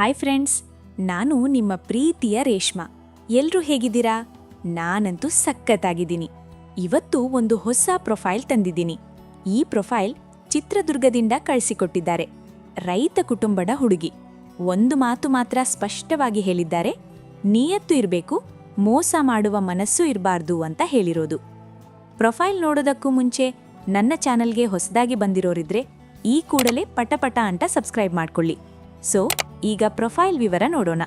Hi friends ನಾನು ನಿಮ್ಮ ಪ್ರೀತಿಯ ರೇಷ್ಮಾ. ಎಲ್ರೂ ಹೇಗಿದ್ದೀರಾ? ನಾನಂತೂ ಸಖತ್ತಾಗಿದ್ದೀನಿ. ಇವತ್ತು ಒಂದು ಹೊಸ ಪ್ರೊಫೈಲ್ ತಂದಿದ್ದೀನಿ. ಈ ಪ್ರೊಫೈಲ್ ಚಿತ್ರದುರ್ಗದಿಂದ ಕಳಿಸಿಕೊಟ್ಟಿದ್ದಾರೆ. ರೈತ ಕುಟುಂಬದ ಹುಡುಗಿ. ಒಂದು ಮಾತು ಮಾತ್ರ ಸ್ಪಷ್ಟವಾಗಿ ಹೇಳಿದ್ದಾರೆ. ನಿಯತ್ತು ಇರಬೇಕು, ಮೋಸ ಮಾಡುವ ಮನಸ್ಸು ಇರಬಾರ್ದು ಅಂತ ಹೇಳಿರೋದು. ಪ್ರೊಫೈಲ್ ನೋಡೋದಕ್ಕೂ ಮುಂಚೆ ನನ್ನ ಚಾನೆಲ್ಗೆ ಹೊಸದಾಗಿ ಬಂದಿರೋರಿದ್ರೆ ಈ ಕೂಡಲೇ ಪಟಪಟ ಅಂತ ಸಬ್ಸ್ಕ್ರೈಬ್ ಮಾಡ್ಕೊಳ್ಳಿ. ಸೊ ಈಗ ಪ್ರೊಫೈಲ್ ವಿವರ ನೋಡೋಣ.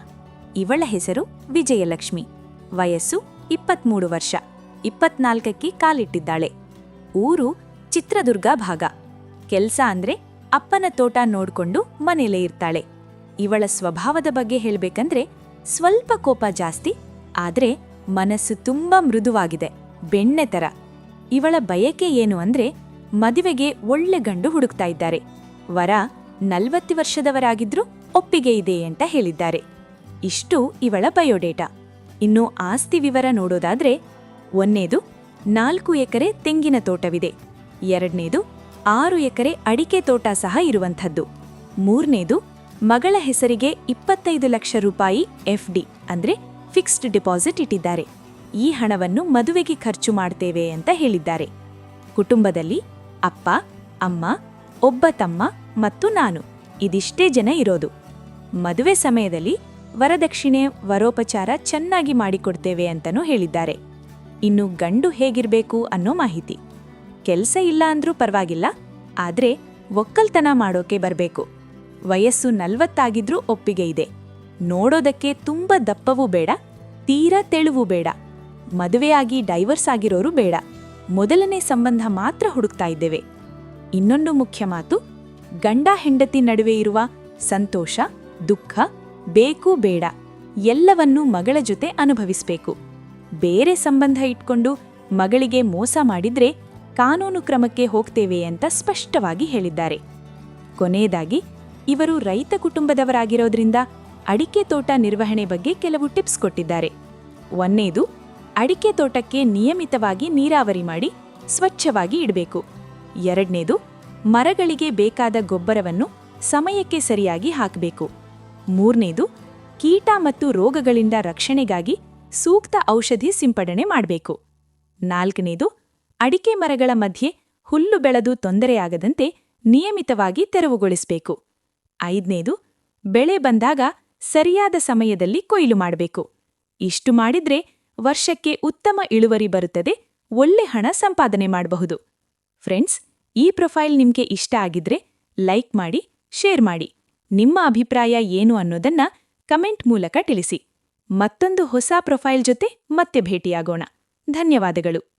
ಇವಳ ಹೆಸರು ವಿಜಯಲಕ್ಷ್ಮಿ. ವಯಸ್ಸು ಇಪ್ಪತ್ಮೂರು ವರ್ಷ. ಇಪ್ಪತ್ನಾಲ್ಕಕ್ಕೆ ಕಾಲಿಟ್ಟಿದ್ದಾಳೆ. ಊರು ಚಿತ್ರದುರ್ಗ ಭಾಗ. ಕೆಲ್ಸ ಅಂದ್ರೆ ಅಪ್ಪನ ತೋಟ ನೋಡ್ಕೊಂಡು ಮನೇಲೇ ಇರ್ತಾಳೆ. ಇವಳ ಸ್ವಭಾವದ ಬಗ್ಗೆ ಹೇಳ್ಬೇಕಂದ್ರೆ ಸ್ವಲ್ಪ ಕೋಪ ಜಾಸ್ತಿ, ಆದ್ರೆ ಮನಸ್ಸು ತುಂಬಾ ಮೃದುವಾಗಿದೆ, ಬೆಣ್ಣೆ ತರ. ಇವಳ ಬಯಕೆ ಏನು ಅಂದ್ರೆ ಮದುವೆಗೆ ಒಳ್ಳೆ ಗಂಡು ಹುಡುಕ್ತಾ ಇದ್ದಾರೆ. ವರ ನಲ್ವತ್ತು ವರ್ಷದವರಾಗಿದ್ರೂ ಒಪ್ಪಿಗೆ ಇದೆ ಅಂತ ಹೇಳಿದ್ದಾರೆ. ಇಷ್ಟು ಇವಳ ಬಯೋಡೇಟಾ. ಇನ್ನು ಆಸ್ತಿ ವಿವರ ನೋಡೋದಾದ್ರೆ ಒಂದೇದು ನಾಲ್ಕು ಎಕರೆ ತೆಂಗಿನ ತೋಟವಿದೆ. ಎರಡನೇದು ಆರು ಎಕರೆ ಅಡಿಕೆ ತೋಟ ಸಹ ಇರುವಂಥದ್ದು. ಮೂರನೇದು ಮಗಳ ಹೆಸರಿಗೆ ಇಪ್ಪತ್ತೈದು ಲಕ್ಷ ರೂಪಾಯಿ ಎಫ್ಡಿ ಅಂದ್ರೆ ಫಿಕ್ಸ್ಡ್ ಡಿಪಾಸಿಟ್ ಇಟ್ಟಿದ್ದಾರೆ. ಈ ಹಣವನ್ನು ಮದುವೆಗೆ ಖರ್ಚು ಮಾಡ್ತೇವೆ ಅಂತ ಹೇಳಿದ್ದಾರೆ. ಕುಟುಂಬದಲ್ಲಿ ಅಪ್ಪ, ಅಮ್ಮ, ಒಬ್ಬ ತಮ್ಮ ಮತ್ತು ನಾನು. ಇದಿಷ್ಟೇ ಜನ ಇರೋದು. ಮದುವೆ ಸಮಯದಲ್ಲಿ ವರದಕ್ಷಿಣೆ, ವರೋಪಚಾರ ಚೆನ್ನಾಗಿ ಮಾಡಿಕೊಡ್ತೇವೆ ಅಂತನೂ ಹೇಳಿದ್ದಾರೆ. ಇನ್ನು ಗಂಡು ಹೇಗಿರಬೇಕು ಅನ್ನೋ ಮಾಹಿತಿ. ಕೆಲಸ ಇಲ್ಲ ಅಂದ್ರೂ ಪರವಾಗಿಲ್ಲ, ಆದರೆ ಒಕ್ಕಲ್ತನ ಮಾಡೋಕೆ ಬರಬೇಕು. ವಯಸ್ಸು ನಲ್ವತ್ತಾಗಿದ್ರೂ ಒಪ್ಪಿಗೆ ಇದೆ. ನೋಡೋದಕ್ಕೆ ತುಂಬ ದಪ್ಪವೂ ಬೇಡ, ತೀರಾ ತೆಳುವೂ ಬೇಡ. ಮದುವೆಯಾಗಿ ಡೈವರ್ಸ್ ಆಗಿರೋರು ಬೇಡ. ಮೊದಲನೇ ಸಂಬಂಧ ಮಾತ್ರ ಹುಡುಕ್ತಾ ಇದ್ದೇವೆ. ಇನ್ನೊಂದು ಮುಖ್ಯ ಮಾತು, ಗಂಡ ಹೆಂಡತಿ ನಡುವೆ ಇರುವ ಸಂತೋಷ ದುಃಖ, ಬೇಕು, ಬೇಡ, ಎಲ್ಲವನ್ನೂ ಮಗಳ ಜೊತೆ ಅನುಭವಿಸಬೇಕು. ಬೇರೆ ಸಂಬಂಧ ಇಟ್ಕೊಂಡು ಮಗಳಿಗೆ ಮೋಸ ಮಾಡಿದ್ರೆ ಕಾನೂನು ಕ್ರಮಕ್ಕೆ ಹೋಗ್ತೇವೆ ಅಂತ ಸ್ಪಷ್ಟವಾಗಿ ಹೇಳಿದ್ದಾರೆ. ಕೊನೆಯದಾಗಿ, ಇವರು ರೈತ ಕುಟುಂಬದವರಾಗಿರೋದ್ರಿಂದ ಅಡಿಕೆ ತೋಟ ನಿರ್ವಹಣೆ ಬಗ್ಗೆ ಕೆಲವು ಟಿಪ್ಸ್ ಕೊಟ್ಟಿದ್ದಾರೆ. ಒಂದೇದು ಅಡಿಕೆ ತೋಟಕ್ಕೆ ನಿಯಮಿತವಾಗಿ ನೀರಾವರಿ ಮಾಡಿ ಸ್ವಚ್ಛವಾಗಿ ಇಡಬೇಕು. ಎರಡನೇದು, ಮರಗಳಿಗೆ ಬೇಕಾದ ಗೊಬ್ಬರವನ್ನು ಸಮಯಕ್ಕೆ ಸರಿಯಾಗಿ ಹಾಕಬೇಕು. ಮೂರನೇದು, ಕೀಟ ಮತ್ತು ರೋಗಗಳಿಂದ ರಕ್ಷಣೆಗಾಗಿ ಸೂಕ್ತ ಔಷಧಿ ಸಿಂಪಡಣೆ ಮಾಡಬೇಕು. ನಾಲ್ಕನೇದು, ಅಡಿಕೆ ಮರಗಳ ಮಧ್ಯೆ ಹುಲ್ಲು ಬೆಳೆದು ತೊಂದರೆಯಾಗದಂತೆ ನಿಯಮಿತವಾಗಿ ತೆರವುಗೊಳಿಸಬೇಕು. ಐದನೇದು, ಬೆಳೆ ಬಂದಾಗ ಸರಿಯಾದ ಸಮಯದಲ್ಲಿ ಕೊಯ್ಲು ಮಾಡಬೇಕು. ಇಷ್ಟು ಮಾಡಿದ್ರೆ ವರ್ಷಕ್ಕೆ ಉತ್ತಮ ಇಳುವರಿ ಬರುತ್ತದೆ, ಒಳ್ಳೆ ಹಣ ಸಂಪಾದನೆ ಮಾಡಬಹುದು. ಫ್ರೆಂಡ್ಸ್, ಈ ಪ್ರೊಫೈಲ್ ನಿಮ್ಗೆ ಇಷ್ಟ ಆಗಿದ್ರೆ ಲೈಕ್ ಮಾಡಿ, ಶೇರ್ ಮಾಡಿ. ನಿಮ್ಮ ಅಭಿಪ್ರಾಯ ಏನು ಅನ್ನೋದನ್ನ ಕಮೆಂಟ್ ಮೂಲಕ ತಿಳಿಸಿ. ಮತ್ತೊಂದು ಹೊಸ ಪ್ರೊಫೈಲ್ ಜೊತೆ ಮತ್ತೆ ಭೇಟಿಯಾಗೋಣ. ಧನ್ಯವಾದಗಳು.